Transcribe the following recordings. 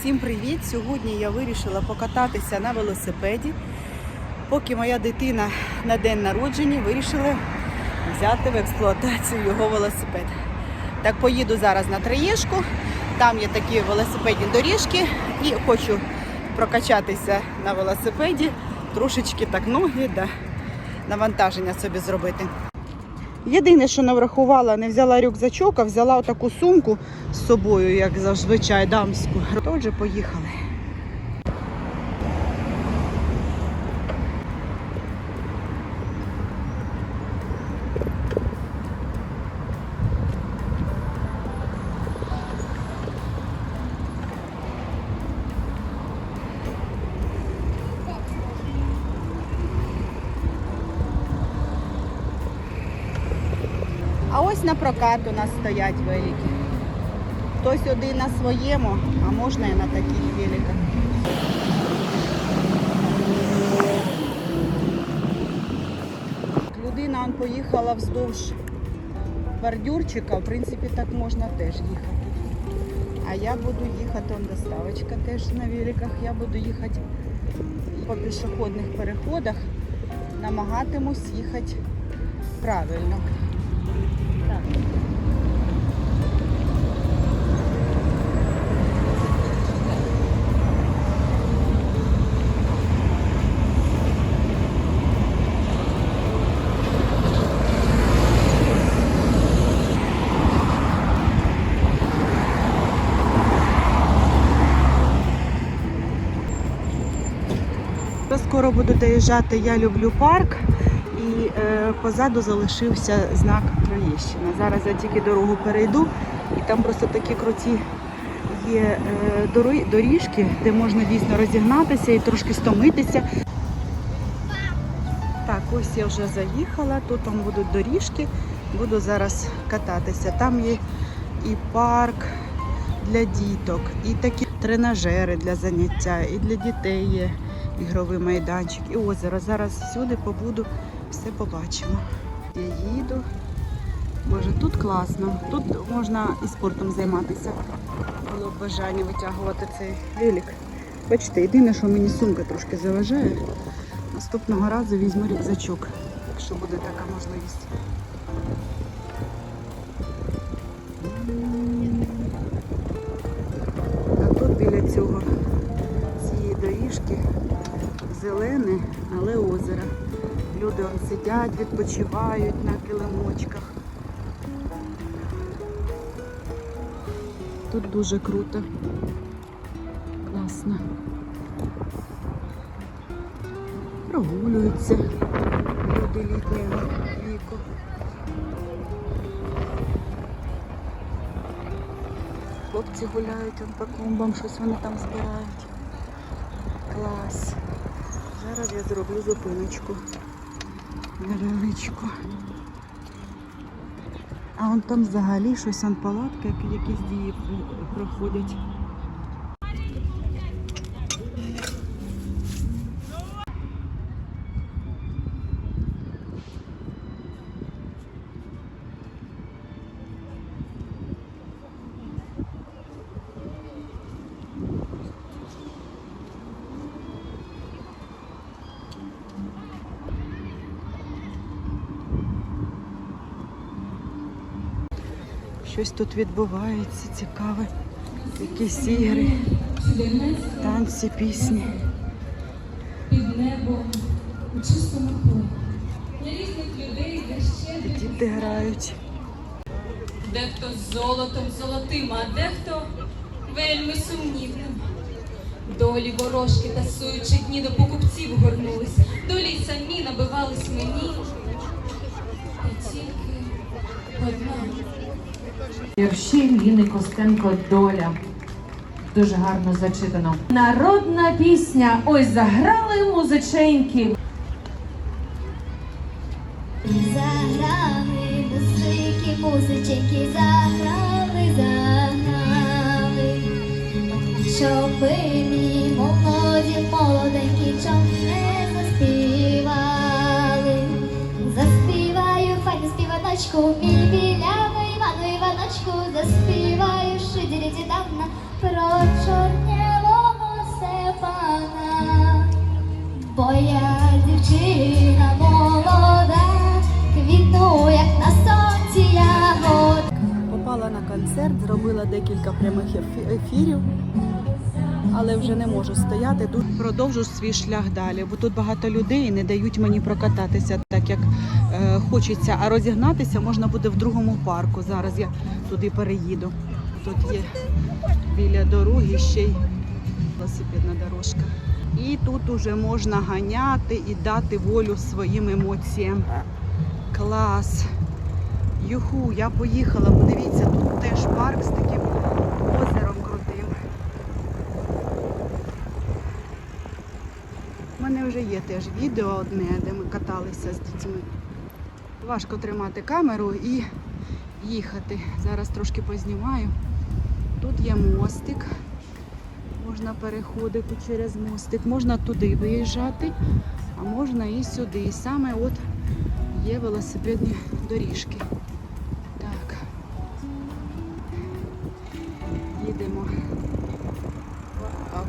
Всім привіт! Сьогодні я вирішила покататися на велосипеді. Поки моя дитина на день народження вирішила взяти в експлуатацію його велосипед. Так поїду зараз на Троєшку, там є такі велосипедні доріжки і хочу прокачатися на велосипеді, трошечки так ноги да навантаження собі зробити. Єдине, що не врахувала, не взяла рюкзачок, а взяла отаку сумку з собою, як зазвичай дамську. Отже, поїхали. А ось на прокат у нас стоять велики. Хтось один на своєму, а можна і на таких великах. Людина он поїхала вздовж бордюрчика, в принципі, так можна теж їхати. А я буду їхати, он доставочка теж на великах, я буду їхати по пішохідних переходах, намагатимусь їхати правильно. Скоро буду доїжджати, я люблю парк. І е, позаду залишився знак Троєщина. Зараз я тільки дорогу перейду, і там просто такі круті є е, доріжки, де можна дійсно розігнатися і трошки стомитися. Так, ось я вже заїхала, тут там будуть доріжки, буду зараз кататися. Там є і парк для діток, і такі тренажери для заняття, і для дітей є ігровий майданчик, і озеро. Зараз всюди побуду, все побачимо. Я їду. Боже, тут класно. Тут можна і спортом займатися. Було б бажання витягувати цей велик. Бачите, єдине, що мені сумка трошки заважає. Наступного разу візьму рюкзачок, якщо буде така можливість. А тут біля цього цієї доріжки зелене, але озеро. Люди сидять, відпочивають на килимочках. Тут дуже круто. Класно. Прогулюються люди літнього віку. Хлопці гуляють по клумбам, щось вони там збирають. Клас. Зараз я зроблю зупиночку. Невеличку. А он там взагалі щось он палатки як- якісь дії проходять. Щось тут відбувається цікаве. Якісь ігри, танці, пісні. під небом у чистому полі. Для різних людей де ще Діти грають. дехто з золотом золотим, а дехто вельми сумнівним. Долі ворожки тасуючи дні до покупців горнулись, долі й самі набивались мені. І тільки одна. Вірші Ліни Костенко Доля. Дуже гарно зачитано. Народна пісня. Ось заграли музиченьки. Заграли музики, музички, заграли, заграли, щоби мій молоді, молоденькі, чом не заспівали. Заспіваю файну співаночку, мій біляну бо дівчина молода, квітну, як на сонці ягодка. Попала на концерт, зробила декілька прямих ефірів, але вже не можу стояти. Тут продовжу свій шлях далі, бо тут багато людей не дають мені прокататися так, як е, хочеться. А розігнатися можна буде в другому парку. Зараз я туди переїду. Тут є біля дороги ще й велосипедна дорожка. І тут уже можна ганяти і дати волю своїм емоціям. Клас! Юху, я поїхала. Подивіться, тут теж парк з таким озером крутим. У мене вже є теж відео одне, де ми каталися з дітьми. Важко тримати камеру і їхати. Зараз трошки познімаю. Тут є мостик. Можна переходити через мостик, можна туди виїжджати, а можна і сюди. І саме от є велосипедні доріжки. Так. Їдемо. Вау.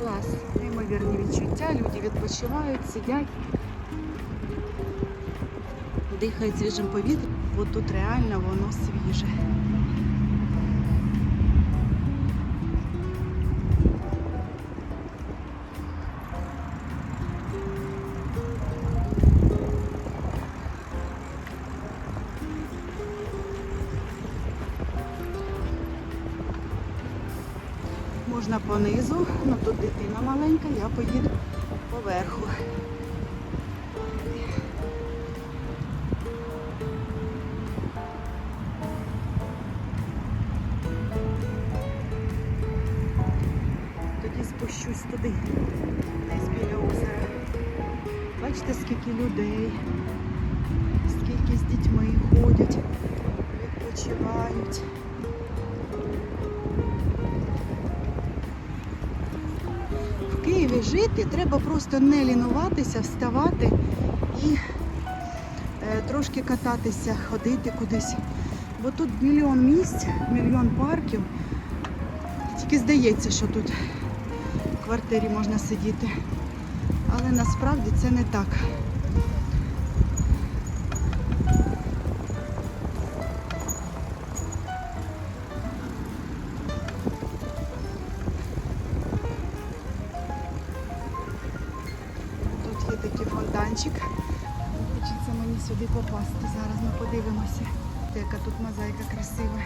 Клас. Неймовірні відчуття. Люди відпочивають, сидять, дихають свіжим повітрям, бо тут реально воно свіже. Можна понизу, ну тут дитина маленька, я поїду поверху. Тоді спущусь туди, десь біля озера. Бачите, скільки людей, скільки з дітьми ходять, відпочивають. Жити треба просто не лінуватися, вставати і е, трошки кататися, ходити кудись. Бо тут мільйон місць, мільйон парків. Тільки здається, що тут в квартирі можна сидіти. Але насправді це не так. Попасти. Зараз ми подивимося. Яка тут мозаїка красива.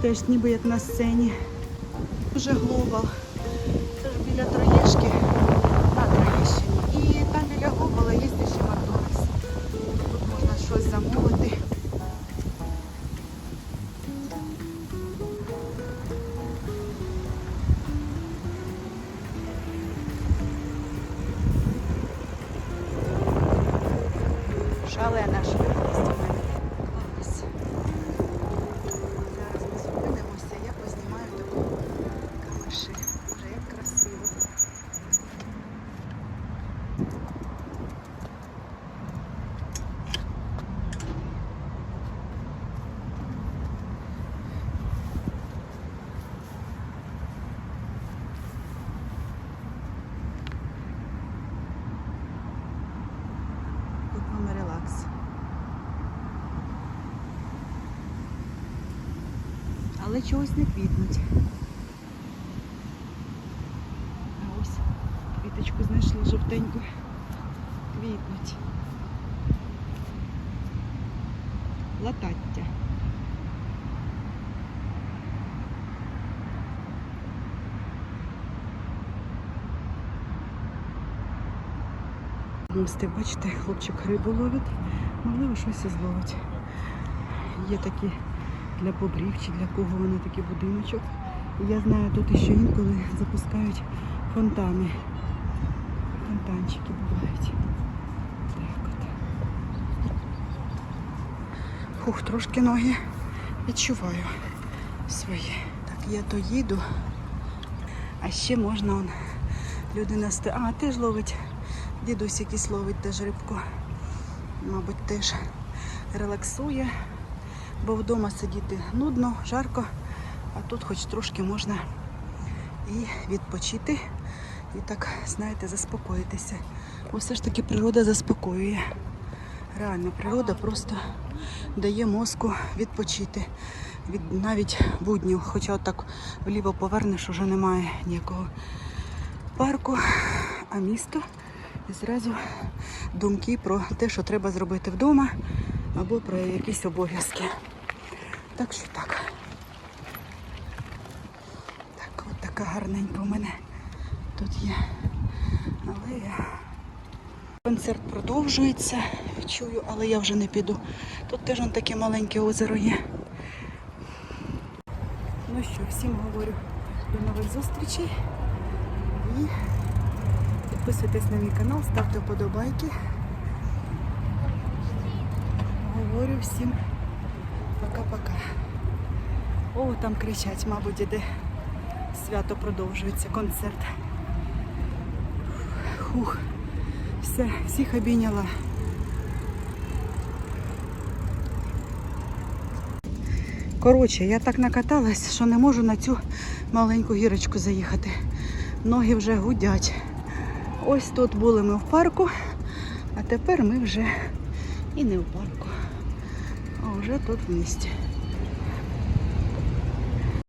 Теж ніби як на сцені. Дуже глобал. Це ж біля Троєшки, Шалена швидкість у мене. Клас. Зараз ми зупинимося, я познімаю таку камеші. Вже як красиво. Тут вам релакс. Але чогось не квітнуть. А ось квіточку знайшли жовтеньку. Квітнуть. Латаття. Мости, бачите, хлопчик рибу ловить, можливо, щось і зловить. Є такі для бобрів чи для кого вони такий будиночок. Я знаю, тут ще інколи запускають фонтани. Фонтанчики бувають. Так от. Фух, трошки ноги відчуваю свої. Так, я то їду, а ще можна он, людина сте. А, теж ловить. Дідусь якийсь ловить теж рибку. Мабуть, теж релаксує, бо вдома сидіти нудно, жарко, а тут хоч трошки можна і відпочити, і так, знаєте, заспокоїтися. Бо все ж таки природа заспокоює. Реально, природа просто дає мозку відпочити від навіть буднів. Хоча отак вліво повернеш, уже немає ніякого парку, а місто і зразу думки про те, що треба зробити вдома, або про якісь обов'язки. Так що так. Так, от така гарненька у мене тут є алея. Концерт продовжується, чую, але я вже не піду. Тут теж он таке маленьке озеро є. Ну що, всім говорю до нових зустрічей. І підписуйтесь на мій канал, ставте вподобайки. Говорю всім пока-пока. О, там кричать, мабуть, іде. Свято продовжується, концерт. Хух. Все, всіх обійняла. Коротше, я так накаталась, що не можу на цю маленьку гірочку заїхати. Ноги вже гудять. Ось тут були ми в парку, а тепер ми вже і не в парку, вже тут в.